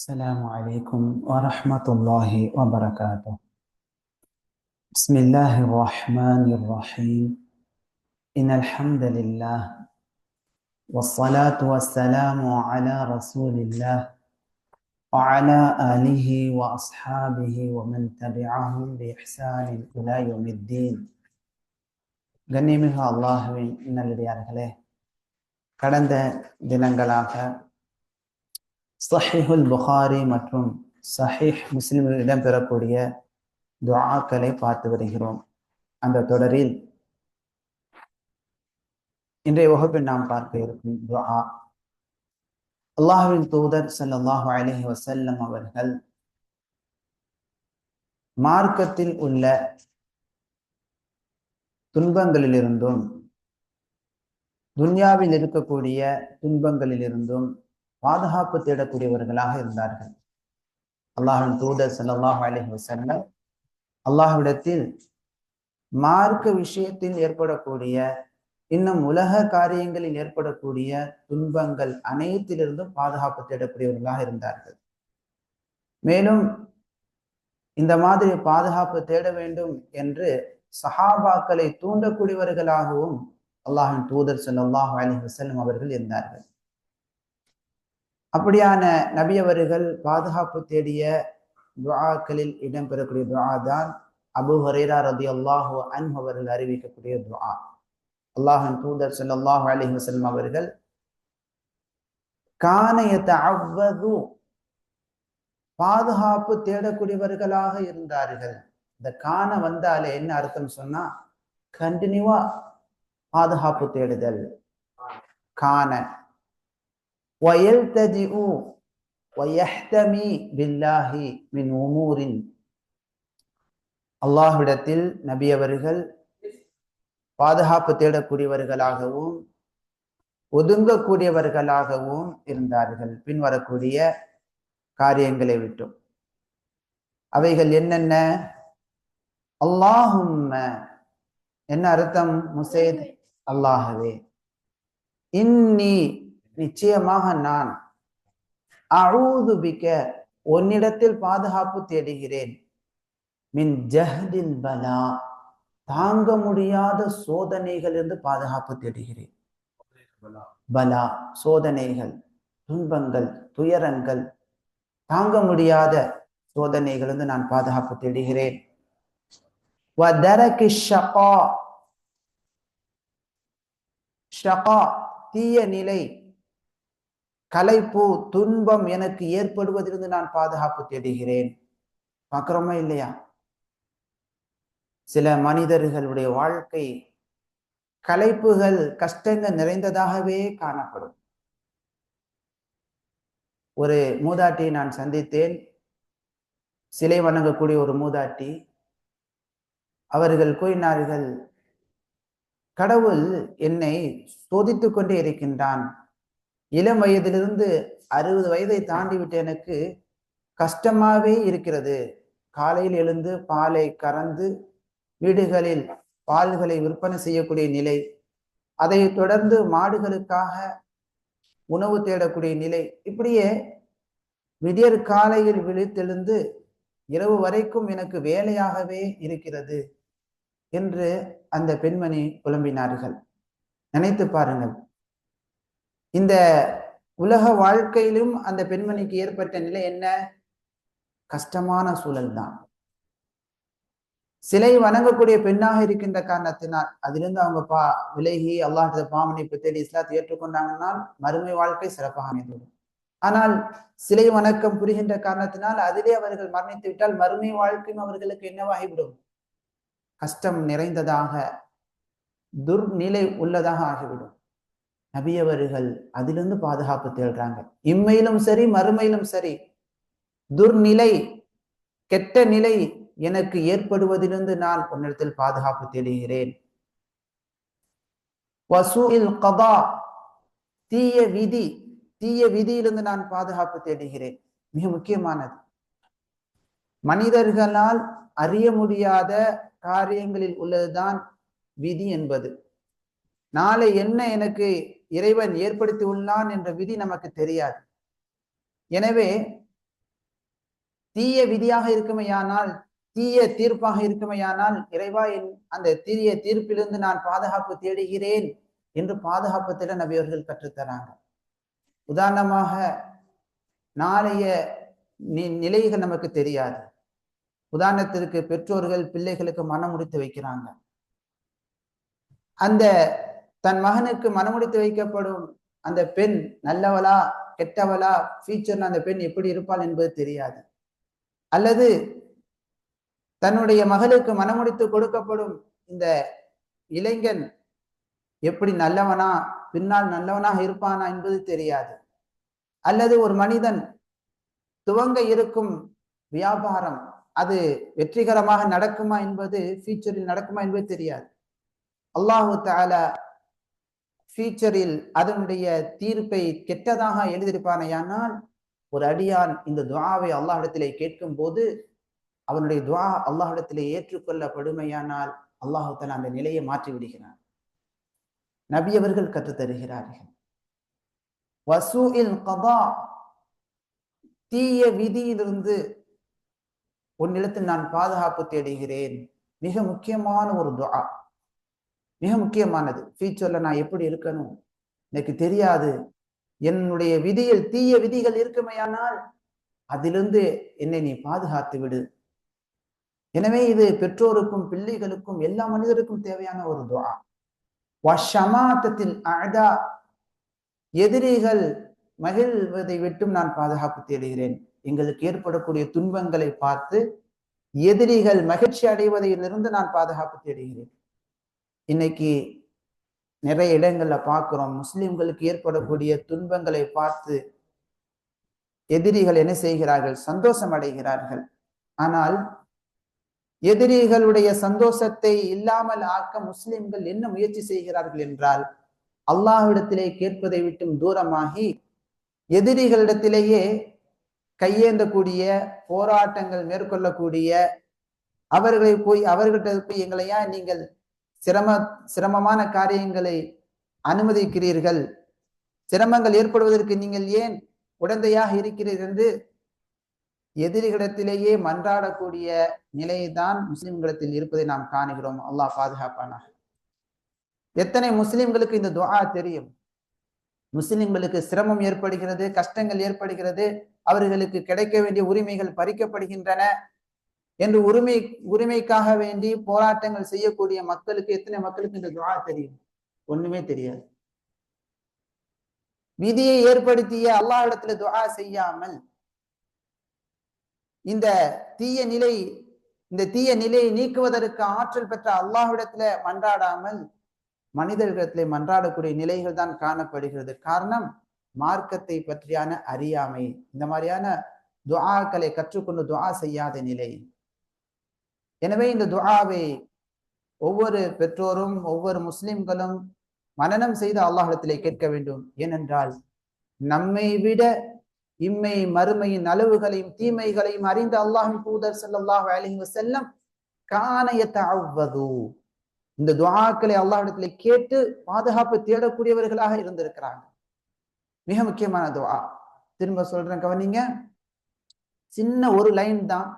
السلام عليكم ورحمة الله وبركاته بسم الله الرحمن الرحيم إن الحمد لله والصلاة والسلام على رسول الله وعلى آله وأصحابه ومن تبعهم بإحسان إلى يوم الدين கண்ணியமிகு அல்லாஹுவின் நல்லடியார்களே கடந்த தினங்களாக சஹிஹுல் புகாரி மற்றும் சஹிஹ் முஸ்லிமில் இடம்பெறக்கூடிய துவாக்களை பார்த்து வருகிறோம். அந்த தொடரில் இன்றைய வகுப்பில் நாம் பார்க்க இருக்கும் துவா அல்லாஹுவின் தூதர் சல்லாஹு அலஹி வசல்லம் அவர்கள் மார்க்கத்தில் உள்ள துன்பங்களிலிருந்தும் துன்யாவில் இருக்கக்கூடிய துன்பங்களிலிருந்தும் பாதுகாப்பு தேடக்கூடியவர்களாக இருந்தார்கள். அல்லாஹின் தூதர் ஸல்லல்லாஹு அலஹி வசல்லம் அல்லாஹ்விடத்தில் மார்க்க விஷயத்தில் ஏற்படக்கூடிய இன்னும் உலக காரியங்களில் ஏற்படக்கூடிய துன்பங்கள் அனைத்திலிருந்தும் பாதுகாப்பு தேடக்கூடியவர்களாக இருந்தார்கள். மேலும் இந்த மாதிரி பாதுகாப்பு தேட வேண்டும் என்று சஹாபாக்களை தூண்டக்கூடியவர்களாகவும் அல்லாஹின் தூதர் ஸல்லல்லாஹு அலைஹி வசல்லம் அவர்கள் இருந்தார்கள். அப்படியான நபி அவர்கள் பாதுகாப்பு தேடிய துவாக்களில் இடம்பெறக்கூடிய துவா தான் அபு ஹரேரா ரதி அல்லாஹு அன் அவர்கள் அறிவிக்கக்கூடிய துவா அல்லாஹின் தூதர் ஸல்லல்லாஹு அலி வசல்லம் அவர்கள் காணையத்தை யதஅவ்வது பாதுகாப்பு தேடக்கூடியவர்களாக இருந்தார்கள். இந்த காண வந்தாலே என்ன அர்த்தம் சொன்னா கண்டினியூவா பாதுகாப்பு தேடுதல். காண ويلتجئ ويحتمي بالله من امور அல்லாஹ்விடத்தில் நபி அவர்கள் பாதுகாப்பு தேடக்கூடியவர்களாகவும் ஒதுங்கக்கூடியவர்களாகவும் இருந்தார்கள் பின்வரக்கூடிய காரியங்களை விட்டும் அவைகள் என்னென்ன அல்லாஹும் என்ன அர்த்தம் முசேத் அல்லாஹவே இன்னி நிச்சயமாக நான் அழுதுபிக்க உன்னிடத்தில் பாதுகாப்பு தேடுகிறேன். மின் ஜஹதில் பலா தாங்க முடியாத சோதனைகள் இருந்து பாதுகாப்பு தேடுகிறேன். பலா சோதனைகள் துன்பங்கள் துயரங்கள் தாங்க முடியாத சோதனைகள் இருந்து நான் பாதுகாப்பு தேடுகிறேன். தீய நிலை கலைப்பு துன்பம் எனக்கு ஏற்படுவதிலிருந்து நான் பாதுகாப்பு தேடுகிறேன். பார்க்குறோமா இல்லையா? சில மனிதர்களுடைய வாழ்க்கை கலைப்புகள் கஷ்டங்கள் நிறைந்ததாகவே காணப்படும். ஒரு மூதாட்டியை நான் சந்தித்தேன். சிலை வணங்கக்கூடிய ஒரு மூதாட்டி. அவர்கள் கூறினார்கள் கடவுள் என்னை சோதித்து கொண்டே இருக்கின்றான். இளம் வயதிலிருந்து அறுபது வயதை தாண்டிவிட்டு எனக்கு கஷ்டமாவே இருக்கிறது. காலையில் எழுந்து பாலை கறந்து வீடுகளில் பால்களை விற்பனை செய்யக்கூடிய நிலை அதை தொடர்ந்து மாடுகளுக்காக உணவு தேடக்கூடிய நிலை இப்படியே விடியற் காலையில் விழித்தெழுந்து இரவு வரைக்கும் எனக்கு வேலையாகவே இருக்கிறது என்று அந்த பெண்மணி புலம்பினார்கள். நினைத்து பாருங்கள். இந்த உலக வாழ்க்கையிலும் அந்த பெண்மணிக்கு ஏற்பட்ட நிலை என்ன? கஷ்டமான சூழல் தான் சிலை வணங்கக்கூடிய பெண்ணாக இருக்கின்ற காரணத்தினால் அதிலிருந்து அவங்க பா விலகி அல்லாஹ் பாமணிப்பு தேடி இஸ்லாத்தை ஏற்றுக்கொண்டாங்கன்னால் மறுமை வாழ்க்கை சிறப்பாக அமைந்துவிடும். ஆனால் சிலை வணக்கம் புரிகின்ற காரணத்தினால் அதிலே அவர்கள் மரணித்து விட்டால் மறுமை வாழ்க்கையும் அவர்களுக்கு என்னவாகிவிடும் கஷ்டம் நிறைந்ததாக துர்நிலை உள்ளதாக ஆகிவிடும். நபியவர்கள் அதிலிருந்து பாதுகாப்பு தேடுறாங்க. இம்மையிலும் சரி மறுமையிலும் சரி துர்நிலை கெட்ட நிலை எனக்கு ஏற்படுவதிலிருந்து நான் உன்னிடத்தில் பாதுகாப்பு தேடுகிறேன். கதா தீய விதி தீய விதியிலிருந்து நான் பாதுகாப்பு தேடுகிறேன். மிக முக்கியமானது. மனிதர்களால் அறிய முடியாத காரியங்களில் உள்ளதுதான் விதி என்பது. நாளை என்ன எனக்கு இறைவன் ஏற்படுத்தி உள்ளான் என்ற விதி நமக்கு தெரியாது. எனவே தீய விதியாக இருக்குமையானால் தீய தீர்ப்பாக இருக்குமையானால் இறைவா என் அந்த தீய தீர்ப்பிலிருந்து நான் பாதுகாப்பு தேடுகிறேன் என்று பாதுகாப்பு தேட நபியவர்கள் கற்றுத்தராங்க. உதாரணமாக நாளைய நிலைகள் நமக்கு தெரியாது. உதாரணத்திற்கு பெற்றோர்கள் பிள்ளைகளுக்கு மனம் முடித்து வைக்கிறாங்க. அந்த தன் மகனுக்கு மனமுடித்து வைக்கப்படும் அந்த பெண் நல்லவளா கெட்டவளா ஃபியூச்சர்ல அந்த பெண் எப்படி இருப்பாள் என்பது தெரியாது. அல்லது தன்னுடைய மகளுக்கு மனமுடித்து கொடுக்கப்படும் இந்த இளைஞன் எப்படி நல்லவனா பின்னால் நல்லவனாக இருப்பானா என்பது தெரியாது. அல்லது ஒரு மனிதன் துவங்க இருக்கும் வியாபாரம் அது வெற்றிகரமாக நடக்குமா என்பது ஃபியூச்சரில் நடக்குமா என்பது தெரியாது. அல்லாஹு தாலா ஃபியூச்சரில் அதனுடைய தீர்ப்பை கெட்டதாக எழுதியிருப்பானையானால் ஒரு அடியான் இந்த துவாவை அல்லாஹிடத்திலே கேட்கும் போது அவனுடைய துவா அல்லாஹிடத்திலே ஏற்றுக்கொள்ளப்படுமையானால் அல்லாஹு அந்த நிலையை மாற்றி விடுகிறான். நபி அவர்கள் கற்றுத்தருகிறார்கள் வசூஇல் கதா தீய விதியிலிருந்து உன்னிடத்தில் நான் பாதுகாப்பு தேடுகிறேன். மிக முக்கியமான ஒரு துவா. மிக முக்கியமானது. ஃபியூச்சர்ல நான் எப்படி இருக்கணும்? எனக்கு தெரியாது. என்னுடைய விதியில் தீய விதிகள் இருக்குமையானால் அதிலிருந்து என்னை நீ பாதுகாத்து விடு. எனவே இது பெற்றோருக்கும் பிள்ளைகளுக்கும் எல்லா மனிதருக்கும் தேவையான ஒரு துவா. வஷமாத்தத்தில் அழதா எதிரிகள் மகிழ்வதை விட்டும் நான் பாதுகாப்பு தேடுகிறேன். எங்களுக்கு ஏற்படக்கூடிய துன்பங்களை பார்த்து எதிரிகள் மகிழ்ச்சி அடைவதிலிருந்து நான் பாதுகாப்பு தேடுகிறேன். இன்னைக்கு நிறைய இடங்கள்ல பார்க்கிறோம். முஸ்லிம்களுக்கு ஏற்படக்கூடிய துன்பங்களை பார்த்து எதிரிகள் என்ன செய்கிறார்கள்? சந்தோஷம் அடைகிறார்கள். ஆனால் எதிரிகளுடைய சந்தோஷத்தை இல்லாமல் ஆக்க முஸ்லிம்கள் என்ன முயற்சி செய்கிறார்கள் என்றால் அல்லாஹ்விடத்திலே கேட்பதை விட்டும் தூரமாகி எதிரிகளிடத்திலேயே கையேந்தக்கூடிய போராட்டங்கள் மேற்கொள்ளக்கூடிய அவர்களை போய் அவர்கிட்ட போய் எங்களையா நீங்கள் சிரம சிரமமான காரியங்களை அனுமதிக்கிறீர்கள். சிரமங்கள் ஏற்படுவதற்கு நீங்கள் ஏன் உடந்தையாக இருக்கிறீர்கள் என்று எதிரிகளிடத்திலேயே மன்றாடக்கூடிய நிலைதான் முஸ்லிம்களிடத்தில் இருப்பதை நாம் காணுகிறோம். அல்லாஹ் பாதுகாப்பானாக. எத்தனை முஸ்லிம்களுக்கு இந்த துவா தெரியும்? முஸ்லிம்களுக்கு சிரமம் ஏற்படுகிறது கஷ்டங்கள் ஏற்படுகிறது அவர்களுக்கு கிடைக்க வேண்டிய உரிமைகள் பறிக்கப்படுகின்றன. என்று உரிமை உரிமைக்காக வேண்டி போராட்டங்கள் செய்யக்கூடிய மக்களுக்கு எத்தனை மக்களுக்கு இந்த துவா தெரியும்? ஒண்ணுமே தெரியாது. விதியை ஏற்படுத்திய அல்லாஹிடத்துல துவா செய்யாமல் இந்த தீய நிலை இந்த தீய நிலையை நீக்குவதற்கு ஆற்றல் பெற்ற அல்லாஹ்விடத்துல மன்றாடாமல் மனிதர்களிடத்திலே மன்றாடக்கூடிய நிலைகள் தான் காணப்படுகிறது. காரணம் மார்க்கத்தை பற்றியான அறியாமை. இந்த மாதிரியான துஆக்களை கற்றுக்கொண்டு துஆ செய்யாத நிலை. எனவே இந்த துஆவை ஒவ்வொரு பெற்றோரும் ஒவ்வொரு முஸ்லிம்களும் மனநம் செய்து அல்லாஹிடத்திலே கேட்க வேண்டும். ஏனென்றால் நம்மை விட இம்மை மறுமையின் அளவுகளையும் தீமைகளையும் அறிந்த அல்லாஹின் தூதர் ஸல்லல்லாஹு அலைஹி செல்லம் காணையத்தாவது இந்த துவாக்களை அல்லாஹ்விடத்திலே கேட்டு பாதுகாப்பு தேடக்கூடியவர்களாக இருந்திருக்கிறாங்க மிக முக்கியமான துவா திரும்ப சொல்றேன் கவனிங்க. சின்ன ஒரு லைன் தான்.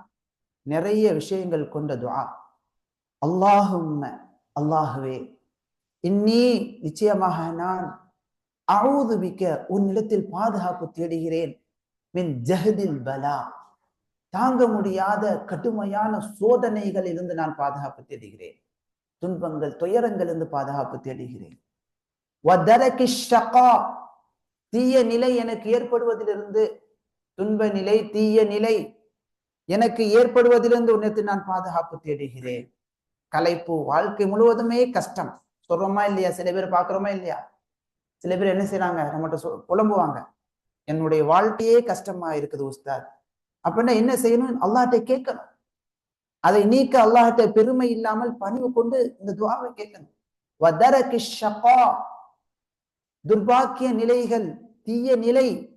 நிறைய விஷயங்கள் கொண்ட துஆ. அல்லாஹும் அல்லாஹுவே இன்னி நிச்சயமாக நான் அழுதுபிக்க உன்னிடத்தில் பாதுகாப்பு தேடுகிறேன். மின் ஜஹதில் பலா. தாங்க முடியாத கடுமையான சோதனைகள் இருந்து நான் பாதுகாப்பு தேடுகிறேன். துன்பங்கள் துயரங்கள் இருந்து பாதுகாப்பு தேடுகிறேன். தீய நிலை எனக்கு ஏற்படுவதிலிருந்து துன்ப நிலை தீய நிலை எனக்கு ஏற்படுவதிலிருந்து உன்னத்தில் நான் பாதுகாப்பு தேடுகிறேன். கலைப்பு வாழ்க்கை முழுவதுமே கஷ்டம். சொல்றோமா இல்லையா? சில பேர் பாக்குறோமா இல்லையா? சில பேர் என்ன செய்யறாங்க நம்மகிட்ட புலம்புவாங்க. என்னுடைய வாழ்க்கையே கஷ்டமா இருக்குது உஸ்தாத். அப்படின்னா என்ன செய்யணும்? அல்லாஹ்ட்ட கேட்கணும். அதை நீக்க அல்லாஹ்ட்ட பெருமை இல்லாமல் பணிவு கொண்டு இந்த துவாவை கேட்கணும். வதர கிஷப்பா துர்பாக்கிய நிலைகள் தீய நிலை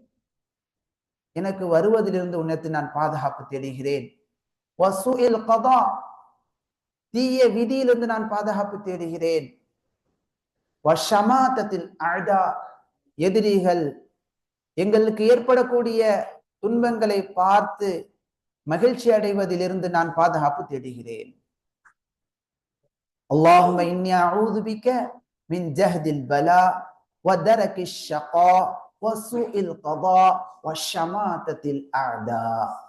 எனக்கு வருவதிலிருந்து உன்னத்தை நான் பாதுகாப்பு தேடுகிறேன். தீய விதியிலிருந்து நான் பாதுகாப்பு தேடுகிறேன். அழதா எதிரிகள் எங்களுக்கு ஏற்படக்கூடிய துன்பங்களை பார்த்து மகிழ்ச்சி அடைவதிலிருந்து நான் பாதுகாப்பு தேடுகிறேன். அல்லாஹும இன்னியா மின் ஜஹதில் பலா வதரகி ஷகா. وسوء القضاء وشماتة الأعداء.